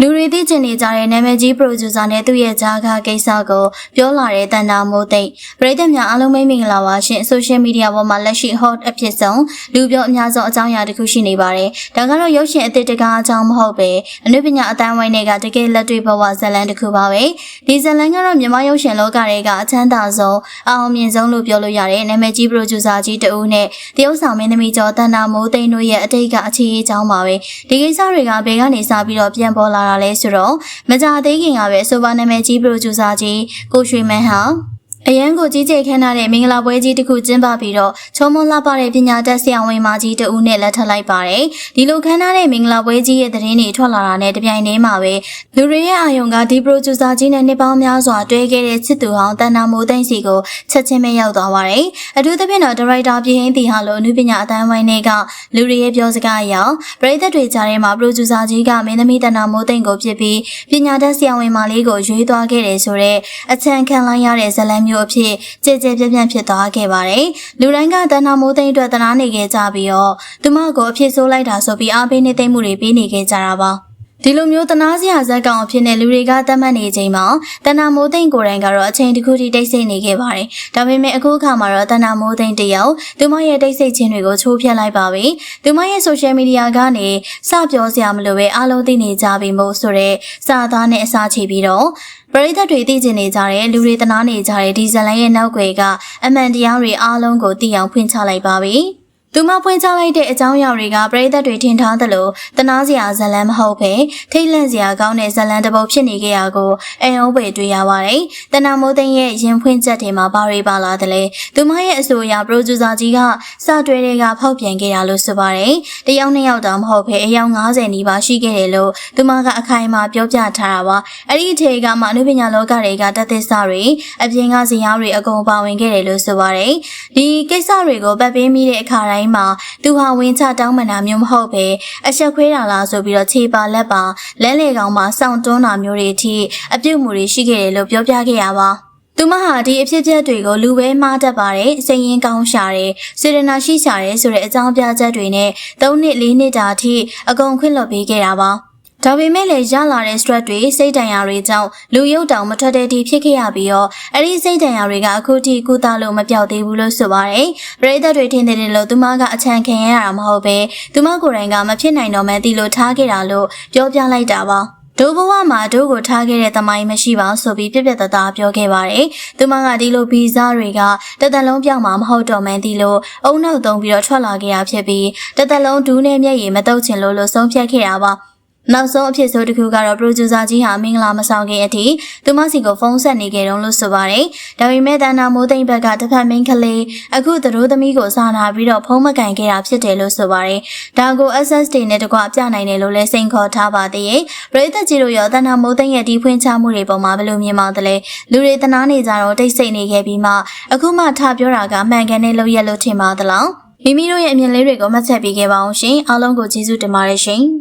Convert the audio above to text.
လူတွေသိချင်နေကြတဲ့နာမည်ကြီး producer နဲ့သူ့ရဲ့ဂျာကာကိစ္စကိုပြောလာတဲ့တန်တာမိုးသိမ့်ပရိသတ်များအားလုံးမိတ်မင်္ဂလာပါရှင် social media ပေါ်မှာလက်ရှိ hot အဖြစ်ဆုံးလူပြောအများဆုံးအကြောင်းအရာတစ်ခုရှိနေပါတယ်ဒါကတော့ရုပ်ရှင်အသစ်တကားအကြောင်းမဟုတ်ပဲအနုပညာအတိုင်းဝိုင်းတွေကတကယ်လက်တွေ့ဘဝဇာတ်လမ်းတစ်ခုပါပဲဒီဇာတ်လမ်းကတော့မြန်မာရုပ်ရှင်လောကတွေကအချမ်းသာဆုံးအအောင်မြင်ဆုံးလို့ပြောလို့ရတယ်နာမည်ကြီး producer ကြီးတဦးနဲ့တရုတ်ဆောင်မင်းသမီးကျော်တန်တာမိုးသိမ့်တို့ရဲ့အတိတ်ကအခြေအကြောင်းပါပဲဒီကိစ္စတွေကဘယ်ကနေစပြီးတော့ပြန်ပေါ်လာတာလဲဆိုတော့မကြသေးခင်ကပဲဆိုပါနာမည်ကြီး producer ကြီးကိုရွှေမန်းဟာ အရန်ကိုကြီးကျယ်ခမ်းနားတဲ့မင်္ဂလာပွဲကြီးတစ်ခုကျင်းပပြီးတော့ချုံမွန်လှပတဲ့ပညာတတ်ဆရာဝန်မကြီးတဦးနဲ့လက်ထပ်လိုက်ပါတယ်။ဒီလိုခမ်းနားတဲ့မင်္ဂလာပွဲကြီးရဲ့သတင်းတွေထွက်လာတာနဲ့တပြိုင်တည်းမှာပဲလူတွေရဲ့အာယုံကဒီ producer ကြီးနဲ့နှစ်ပေါင်းများစွာတွဲခဲ့တဲ့ချစ်သူဟောင်းတန်နာမိုးသိန်းစီကိုချက်ချင်းပဲရောက်သွားပါတယ်။အထူးသဖြင့်တော့ဒါရိုက်တာပြည်ဟင်းတီဟာလိုအနုပညာအတိုင်းဝိုင်းတွေကလူတွေရဲ့ပြောစကားအရပရိသတ်တွေကြားထဲမှာ producer ကြီးကမင်းသမီးတန်နာမိုးသိန်းကိုပြစ်ပြီးပညာတတ်ဆရာဝန်မလေးကိုရွေးသွားခဲ့တယ်ဆိုတော့အချမ်းခံလိုက်ရတဲ့ဇာတ်လမ်းမျိုးအဖြစ်ကြည်ကြဲပြန့်ပြန့်ဖြစ်သွားခဲ့ပါတယ်။လူတိုင်းကတန်နာမိုးသိန်းအတွက်တနာနေခဲ့ကြပြီးတော့သူမကိုအဖြစ်ဆိုးလိုက်တာဆိုပြီးအားပေးနေသိမ့်မှုတွေပေးနေခဲ့ကြတာပါ။ ဒီလိုမျိုးတနာစရာဇက်ကောင်အဖြစ်နဲ့လူတွေကတတ်မှတ်နေချိန်မှာတဏမိုးသိန်းကိုယ်တိုင်ကတော့အချိန်တစ်ခုထိတိတ်ဆိတ်နေခဲ့ပါတယ်။ဒါပေမဲ့အခုအခါမှာတော့တဏမိုးသိန်းတယောက်သူမရဲ့တိတ်ဆိတ်ခြင်းတွေကိုချိုးဖျက်လိုက်ပါပြီ။သူမရဲ့ social media ကနေစပြောစရာမလိုပဲအားလုံးသိနေကြပြီမို့ဆိုတော့စာသားနဲ့အစားချပြီးတော့ပရိသတ်တွေသိကျင်နေကြတဲ့လူတွေတနာနေကြတဲ့ဒီဇလန်ရဲ့နောက်ွယ်ကအမှန်တရားတွေအားလုံးကိုသိအောင်ဖွင့်ချလိုက်ပါပြီ။ သူမဖွင့်ချလိုက်တဲ့အကြောင်းအရာတွေကပရိသတ်တွေထင်ထားသလိုတနာစရာဇလန်မဟုတ်ပဲထိတ်လန့်စရာကောင်းတဲ့ဇလန်တစ်ပုဒ်ဖြစ်နေကြရကိုအိမ်အုပ်ပေတွေ့ရပါတယ်။တနာမိုးသိန်းရဲ့ရင်ဖွင့်ချက်တွေမှာဘာတွေပါလာသလဲ။သူမရဲ့အဆိုအရပရိုဂျူဆာကြီးကစတွဲတွေကဖောက်ပြန်ခဲ့ရလို့ဆိုပါတယ်။တယောက်နှစ်ယောက်တောင်မဟုတ်ပဲအယောက်90နီးပါးရှိခဲ့တယ်လို့သူမကအခိုင်အမာပြောပြထားတာပါ။အဲ့ဒီအထေကမှအနုပညာလောကတွေကတသက်စတွေအပြင်ကဇာတ်တွေအကုန်ပါဝင်ခဲ့တယ်လို့ဆိုပါတယ်။ဒီကိစ္စတွေကိုပတ်ပေးမိတဲ့အခါတိုင်းမှာသူဟာဝင်ချတောင်းပန်တာမျိုးမဟုတ်ပဲအဆက်ခွေးတာလားဆိုပြီးတော့ခြေပါလက်ပါလဲလေကောင်မှာစောင့်တွန်းတာမျိုးတွေအထိအပြုတ်မှုတွေရှိခဲ့တယ်လို့ပြောပြခဲ့ရပါသူမဟာဒီအဖြစ်အပျက်တွေကိုလူပဲမှားတတ်ပါတယ်စိတ်ရင်းကောင်းရှာတယ်စေတနာရှိရှာတယ်ဆိုတဲ့အကြောင်းပြချက်တွေနဲ့၃နှစ်၄နှစ်တာအထိအကုန်ခွင့်လွှတ်ပေးခဲ့တာပါ ဒါပေမဲ့လည်းရလာတဲ့ stress တွေစိတ်တန်ရာတွေကြောင့်လူရုပ်တောင်မထွက်တဲ့တီဖြစ်ခဲ့ရပြီးတော့အဲ့ဒီစိတ်တန်ရာတွေကအခုထိကုသလို့မပြောက်သေးဘူးလို့ဆိုပါတယ်။ပရိသတ်တွေထင်တယ်လို့သူမကအချမ်းခံရတာမဟုတ်ပဲသူမကိုယ်တိုင်ကမဖြစ်နိုင်တော့မှတီလို့ထားခဲ့တာလို့ပြောပြလိုက်တာပါ။ဒိုးဘဝမှာဒိုးကိုထားခဲ့တဲ့တမိုင်းမရှိပါဆိုပြီးပြက်ပြက်တသားပြောခဲ့ပါတယ်။သူမကဒီလိုဗီဇတွေကတသက်လုံးပြောင်းမှာမဟုတ်တော့မှန်းဒီလိုအုံနောက်သုံးပြီးတော့ထွက်လာခဲ့ရဖြစ်ပြီးတသက်လုံးဒူးနဲ့မျက်ရည်မတုပ်ချင်လို့လို့ဆုံးဖြတ်ခဲ့တာပါ။ နောက်ဆုံးအဖြစ်ဆိုတစ်ခုကတော့ producer ကြီးဟာမင်္ဂလာမဆောင်ခင်အထိသူမစီကိုဖုန်းဆက်နေကြတော့လို့ဆိုပါတယ်။ဒါပေမဲ့တန်နာမိုးသိမ့်ဘက်ကတစ်ဖက်မင်းကလေးအခုသတို့သမီးကိုစာနာပြီးတော့ဖုန်းမကန်ခဲ့တာဖြစ်တယ်လို့ဆိုပါတယ်။ဒါကို access တွေနဲ့တကွပြနိုင်တယ်လို့လည်းစိန်ခေါ်ထားပါသေးရဲ့။ပရိသတ်ကြီးတို့ရောတန်နာမိုးသိမ့်ရဲ့ဒီဖွင့်ချမှုတွေပေါ်မှာဘယ်လိုမြင်ပါသလဲ။လူတွေတနာနေကြတော့တိတ်ဆိတ်နေခဲ့ပြီးမှအခုမှထပြောတာကမှန်ကန်တဲ့လို့ရလို့ထင်ပါသလား။မိမိတို့ရဲ့အမြင်လေးတွေကိုမှတ်ချက်ပေးခဲ့ပါအောင်ရှင်။အားလုံးကိုကျေးဇူးတင်ပါတယ်ရှင်။